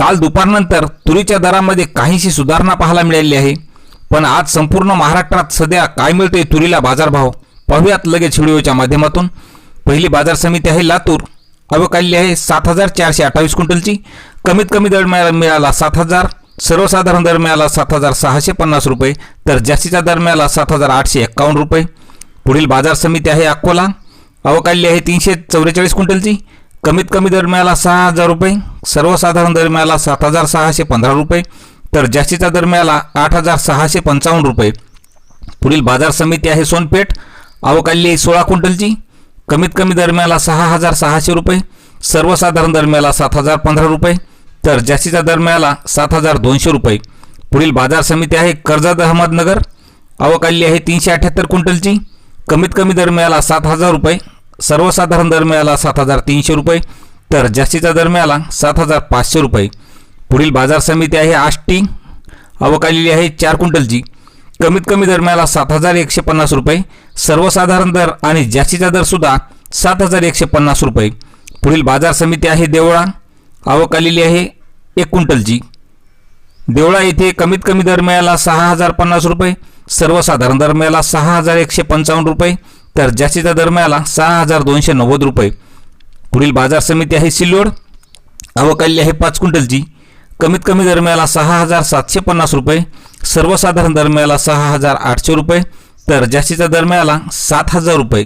काल दुपारनंतर तुरीच्या दरामध्ये काहीशी सुधारणा पाहायला मिळाली आहे. पण आज संपूर्ण महाराष्ट्रात सध्या काय मिळते तुरीला बाजारभाव? पाहूयात लगेच व्हिडिओच्या माध्यमातून. पहिली बाजार समिती आहे लातूर. अवकाली आहे सात हजार चारशे अठ्ठावीस क्विंटलची. कमीत कमी दर मिळाला मिळाला सात हजार. सर्वसाधारण दर मिळाला सात हजार सहाशे पन्नास रुपये. तर जास्तीचा दर मिळाला सात हजार आठशे एक्कावन्न रुपये. पुढील बाजार समिती आहे अकोला. अवकाली आहे तीनशे चौवेचाळीस क्विंटलची. कमीत कमी दर मिळाला सहा हजार रुपये. सर्वसाधारण दर मिळाला सात हजार सहाशे पंधरा रुपये तर जास्तीचा दर मिळाला आठ हजार सहाशे पंचावन्न रुपये. पुढील बाजार समिती आहे सोनपेठ अवकाली सोळा क्विंटलची. कमीत कमी दर मिळाला सहा हजार सहाशे रुपये सर्वसाधारण दर मिळाला सात हजार पंधरा रुपये तर जास्तीचा दर मिळाला सात हजार दोनशे रुपये. पुढील बाजार समिती आहे कर्जत अहमदनगर अवकाली आहे तीनशे अठ्याहत्तर क्विंटलची. कमीत कमी दर मिळाला सात हजार रुपये सर्वसाधारण दर मिळाला सात हजार तीनशे रुपये तर जास्तीचा दर मिळाला सात हजार पाचशे रुपये. पुढील बाजार समिती आहे आष्टी. अवकालेली आहे चार क्विंटलची. कमीत कमी दर मिळाला सात हजार एकशे पन्नास रुपये. सर्वसाधारण दर आणि जास्तीचा दर सुद्धा सात हजार एकशे पन्नास रुपये. पुढील बाजार समिती आहे देवळा. अवकालेली आहे एक क्विंटलची. देवळा येथे कमीत कमी दर मिळाला सहा हजार पन्नास रुपये. सर्वसाधारण दर मिळाला सहा हजार एकशे पंचावन्न रुपये. तर जास्तीचा दर मिळाला सहा हजार दोनशे नव्वद रुपये. पुढील बाजार समिती आहे सिल्लोड. अवकाली आहे पाच क्विंटलची. कमीत कमी दरम्याला सहा हजार सातशे पन्नास रुपये. सर्वसाधारण दरम्याला सहा हजार आठशे रुपये. तर जास्तीचा दरम्याला सात हजार रुपये.